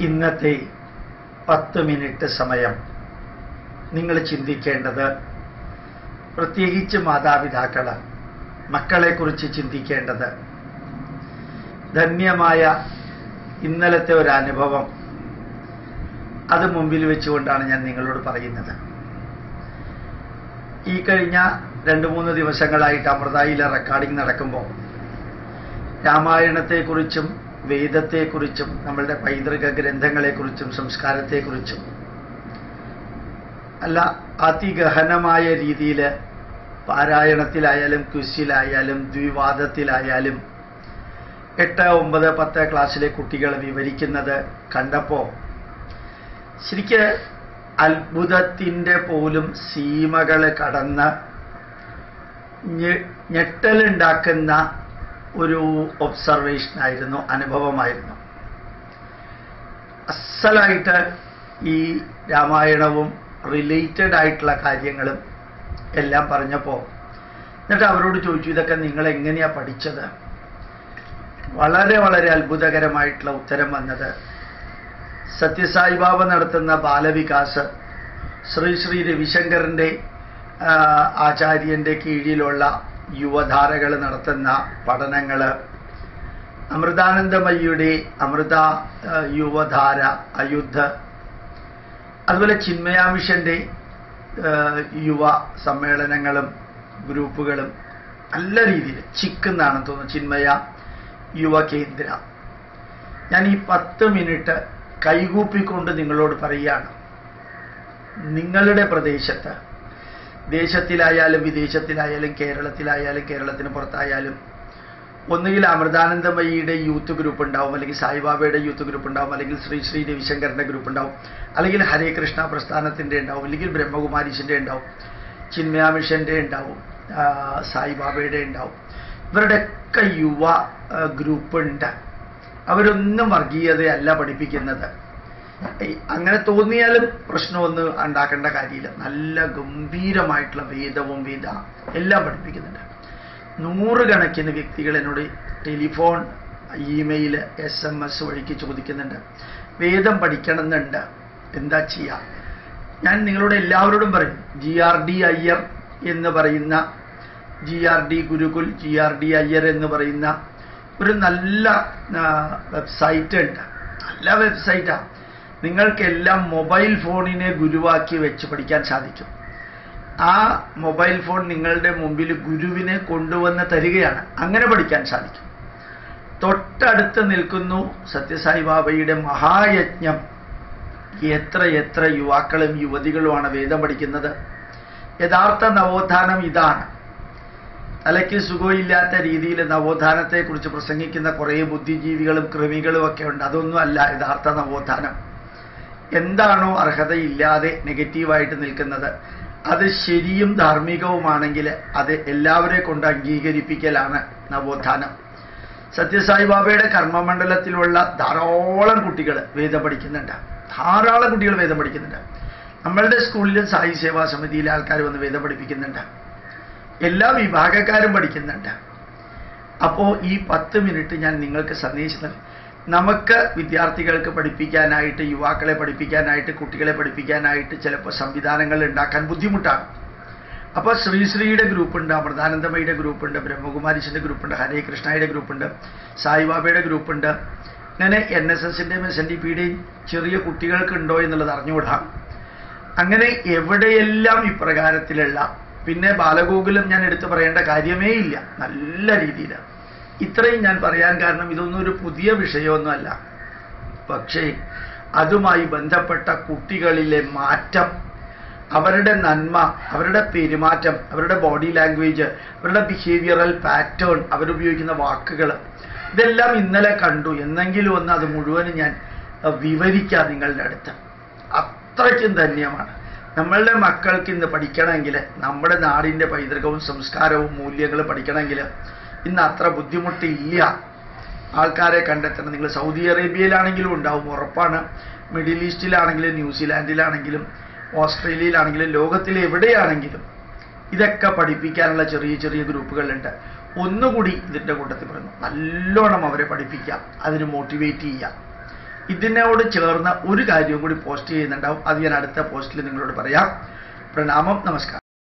ഇന്നത്തെ പത്ത് മിനിറ്റ് സമയം. നിങ്ങൾ ചിന്തിക്കേണ്ടത് പ്രത്യേകിച്ച് മാതാപിതാക്കൾ മക്കളെക്കുറിച്ച് ചിന്തിക്കേണ്ടത് ധന്യമായ ഇന്നലത്തെ ഒരു അനുഭവം അത് മുമ്പിൽ വെച്ചുകൊണ്ടാണ് ഞാൻ നിങ്ങളോട് പറയുന്നത്. ഈ കഴിഞ്ഞ രണ്ട് മൂന്ന് ദിവസങ്ങളായിട്ട് അമൃതായിലെ റെക്കോർഡിംഗ് നടക്കുമ്പോൾ രാമായണത്തെക്കുറിച്ചും വേദത്തെക്കുറിച്ചും നമ്മളുടെ പൈതൃക ഗ്രന്ഥങ്ങളെക്കുറിച്ചും സംസ്കാരത്തെക്കുറിച്ചും അല്ല അതിഗഹനമായ രീതിയിൽ പാരായണത്തിലായാലും ക്വിസിലായാലും ദ്വിവാദത്തിലായാലും എട്ട് ഒമ്പത് പത്ത് ക്ലാസ്സിലെ കുട്ടികൾ വിവരിക്കുന്നത് കണ്ടപ്പോൾ ശരിക്ക് അത്ഭുതത്തിന്റെ പോലും സീമകൾ കടന്ന് ഞെട്ടലുണ്ടാക്കുന്ന ഒരു ഒബ്സർവേഷനായിരുന്നു അനുഭവമായിരുന്നു. അസലായിട്ട് ഈ രാമായണവും റിലേറ്റഡ് ആയിട്ടുള്ള കാര്യങ്ങളും എല്ലാം പറഞ്ഞപ്പോൾ എന്നിട്ട് അവരോട് ചോദിച്ചു ഇതൊക്കെ നിങ്ങൾ എങ്ങനെയാ പഠിച്ചത്? വളരെ വളരെ അത്ഭുതകരമായിട്ടുള്ള ഉത്തരം വന്നത്. സത്യസായിബാബ നടത്തുന്ന ബാലവികാസ് ശ്രീ ശ്രീ രവിശങ്കറിന്റെ ആചാര്യന്റെ കീഴിലുള്ള യുവധാരകൾ നടത്തുന്ന പഠനങ്ങൾ അമൃതാനന്ദമയ്യുടെ അമൃത യുവധാര അയുദ്ധ. അതുപോലെ ചിന്മയാമിഷന്റെ ആ, യുവ സമ്മേളനങ്ങളും ഗ്രൂപ്പുകളും നല്ല രീതിയിൽ ചിക്കുന്നാണെന്ന് തോന്നുന്നു. ചിന്മയ യുവ കേന്ദ്ര. ഞാൻ ഈ പത്ത് മിനിറ്റ് കൈകൂപ്പിക്കൊണ്ട് നിങ്ങളോട് പറയുകയാണ്. നിങ്ങളുടെ പ്രദേശത്ത് ദേശത്തിലായാലും വിദേശത്തിലായാലും കേരളത്തിലായാലും കേരളത്തിന് പുറത്തായാലും ഒന്നുകിൽ അമൃതാനന്ദമയിയുടെ യൂത്ത് ഗ്രൂപ്പ് ഉണ്ടാവും അല്ലെങ്കിൽ സായിബാബയുടെ യൂത്ത് ഗ്രൂപ്പ് ഉണ്ടാവും അല്ലെങ്കിൽ ശ്രീ ശ്രീ രവിശങ്കറിന്റെ ഗ്രൂപ്പ് ഉണ്ടാവും അല്ലെങ്കിൽ ഹരേ കൃഷ്ണ പ്രസ്ഥാനത്തിന്റെ ഉണ്ടാവും അല്ലെങ്കിൽ ബ്രഹ്മകുമാരീഷിന്റെ ഉണ്ടാവും ചിന്മയ മിഷന്റെ ഉണ്ടാവും സായിബാബയുടെ ഉണ്ടാവും. ഇവരുടെയൊക്കെ യുവ ഗ്രൂപ്പ് ഉണ്ട്. അവരൊന്നും വർഗീയതയല്ല പഠിപ്പിക്കുന്നത്. അങ്ങനെ തോന്നിയാലും പ്രശ്നമൊന്നും ഉണ്ടാക്കേണ്ട കാര്യമില്ല. നല്ല ഗംഭീരമായിട്ടുള്ള വേദവും വേദ എല്ലാം പഠിപ്പിക്കുന്നുണ്ട്. നൂറുകണക്കിന് വ്യക്തികൾ എന്നോട് telephone email S M S വഴിക്ക് ചോദിക്കുന്നുണ്ട്. വേദം പഠിക്കണമെന്നുണ്ട്. എന്താ ചെയ്യുക ഞാൻ നിങ്ങളോട് എല്ലാവരോടും പറയും ജി ആർ ഡി അയ്യർ എന്ന് പറയുന്ന G R D Gurukul G R D Iyer എന്ന് പറയുന്ന ഒരു നല്ല വെബ്സൈറ്റ് ഉണ്ട് നല്ല വെബ്സൈറ്റാണ് നിങ്ങൾക്കെല്ലാം മൊബൈൽ ഫോണിനെ ഗുരുവാക്കി വെച്ച് പഠിക്കാൻ സാധിക്കും. ആ മൊബൈൽ ഫോൺ നിങ്ങളുടെ മുമ്പിൽ ഗുരുവിനെ കൊണ്ടുവന്ന് തരികയാണ്. അങ്ങനെ പഠിക്കാൻ സാധിക്കും. തൊട്ടടുത്ത് നിൽക്കുന്നു സത്യസായി ബാബയുടെ മഹായജ്ഞം. എത്ര എത്ര യുവാക്കളും യുവതികളുമാണ് വേദം പഠിക്കുന്നത്. യഥാർത്ഥ നവോത്ഥാനം ഇതാണ്. തലയ്ക്ക് സുഖമില്ലാത്ത രീതിയിൽ നവോത്ഥാനത്തെക്കുറിച്ച് പ്രസംഗിക്കുന്ന കുറേ ബുദ്ധിജീവികളും കൃമികളും ഒക്കെ ഉണ്ട്. അതൊന്നും അല്ല യഥാർത്ഥ നവോത്ഥാനം. എന്താണോ അർഹതയില്ലാതെ നെഗറ്റീവായിട്ട് നിൽക്കുന്നത്? അത് ശരിയും ധാർമ്മികവുമാണെങ്കിൽ അത് എല്ലാവരെ കൊണ്ട് അംഗീകരിപ്പിക്കലാണ് നവോത്ഥാനം. സത്യസായി ബാബയുടെ കർമ്മമണ്ഡലത്തിലുള്ള ധാരാളം കുട്ടികൾ വേദം പഠിക്കുന്നുണ്ട്. ധാരാളം കുട്ടികൾ വേദം പഠിക്കുന്നുണ്ട്. നമ്മളുടെ സ്കൂളിലും സായി സേവാ സമിതിയിലെ ആൾക്കാർ വന്ന് വേദം പഠിപ്പിക്കുന്നുണ്ട്. എല്ലാ വിഭാഗക്കാരും പഠിക്കുന്നുണ്ട്. അപ്പോൾ ഈ പത്ത് മിനിറ്റ് ഞാൻ നിങ്ങൾക്ക് സന്ദേശം നൽകി നമുക്ക് വിദ്യാർത്ഥികൾക്ക് പഠിപ്പിക്കാനായിട്ട് യുവാക്കളെ പഠിപ്പിക്കാനായിട്ട് കുട്ടികളെ പഠിപ്പിക്കാനായിട്ട് ചിലപ്പോൾ സംവിധാനങ്ങൾ ഉണ്ടാക്കാൻ ബുദ്ധിമുട്ടാണ്. അപ്പോൾ ശ്രീശ്രീയുടെ ഗ്രൂപ്പുണ്ട് അമൃതാനന്ദമയുടെ ഗ്രൂപ്പുണ്ട് ഗ്രൂപ്പ് ഗ്രൂപ്പുണ്ട് ഹരേ കൃഷ്ണയുടെ ഗ്രൂപ്പുണ്ട് സായിബാബയുടെ ഗ്രൂപ്പുണ്ട്. അങ്ങനെ എൻ എസ് എസിന്റെയും എസ് എൻ ഡി പിയുടെയും ചെറിയ കുട്ടികൾക്കുണ്ടോ എന്നുള്ളത് അറിഞ്ഞുകൂടാ. അങ്ങനെ എവിടെയെല്ലാം ഇപ്രകാരത്തിലുള്ള പിന്നെ ബാലഗോകുലം ഞാൻ എടുത്തു പറയേണ്ട കാര്യമേ ഇല്ല. നല്ല രീതിയിൽ ഇത്രയും ഞാൻ പറയാൻ കാരണം ഇതൊന്നും ഒരു പുതിയ വിഷയമൊന്നുമല്ല. പക്ഷേ അതുമായി ബന്ധപ്പെട്ട കുട്ടികളിലെ മാറ്റം അവരുടെ നന്മ അവരുടെ പെരുമാറ്റം അവരുടെ ബോഡി ലാംഗ്വേജ് അവരുടെ ബിഹേവിയറൽ പാറ്റേൺ അവരുപയോഗിക്കുന്ന വാക്കുകൾ ഇതെല്ലാം ഇന്നലെ കണ്ടു. എന്നെങ്കിലും ഒന്ന് അത് മുഴുവനും ഞാൻ വിവരിക്കാം നിങ്ങളുടെ അടുത്ത്. അത്രയ്ക്കും ധന്യമാണ്. നമ്മളുടെ മക്കൾക്ക് ഇന്ന് പഠിക്കണമെങ്കിൽ നമ്മുടെ നാടിന്റെ പൈതൃകവും സംസ്കാരവും മൂല്യങ്ങളും പഠിക്കണമെങ്കിൽ ഇന്ന് അത്ര ബുദ്ധിമുട്ടില്ല. ആൾക്കാരെ കണ്ടെത്തണം നിങ്ങൾ സൗദി അറേബ്യയിലാണെങ്കിലും ഉണ്ടാവും ഉറപ്പാണ്. മിഡിൽ ഈസ്റ്റിലാണെങ്കിലും ന്യൂസിലാൻഡിലാണെങ്കിലും ഓസ്ട്രേലിയയിലാണെങ്കിലും ലോകത്തിലെ എവിടെയാണെങ്കിലും ഇതൊക്കെ പഠിപ്പിക്കാനുള്ള ചെറിയ ചെറിയ ഗ്രൂപ്പുകളുണ്ട്. ഒന്നുകൂടി ഇതിന്റെ കൂട്ടത്തിൽ പറയുന്നു നല്ലോണം അവരെ പഠിപ്പിക്കാം അതിന് മോട്ടിവേറ്റ് ചെയ്യാം ഇതിനോട് ചേർന്ന ഒരു കാര്യവും കൂടി പോസ്റ്റ് ചെയ്യുന്നുണ്ടാവും. അത് ഞാൻ അടുത്ത പോസ്റ്റിൽ നിങ്ങളോട് പറയാം. പ്രണാമം നമസ്കാരം.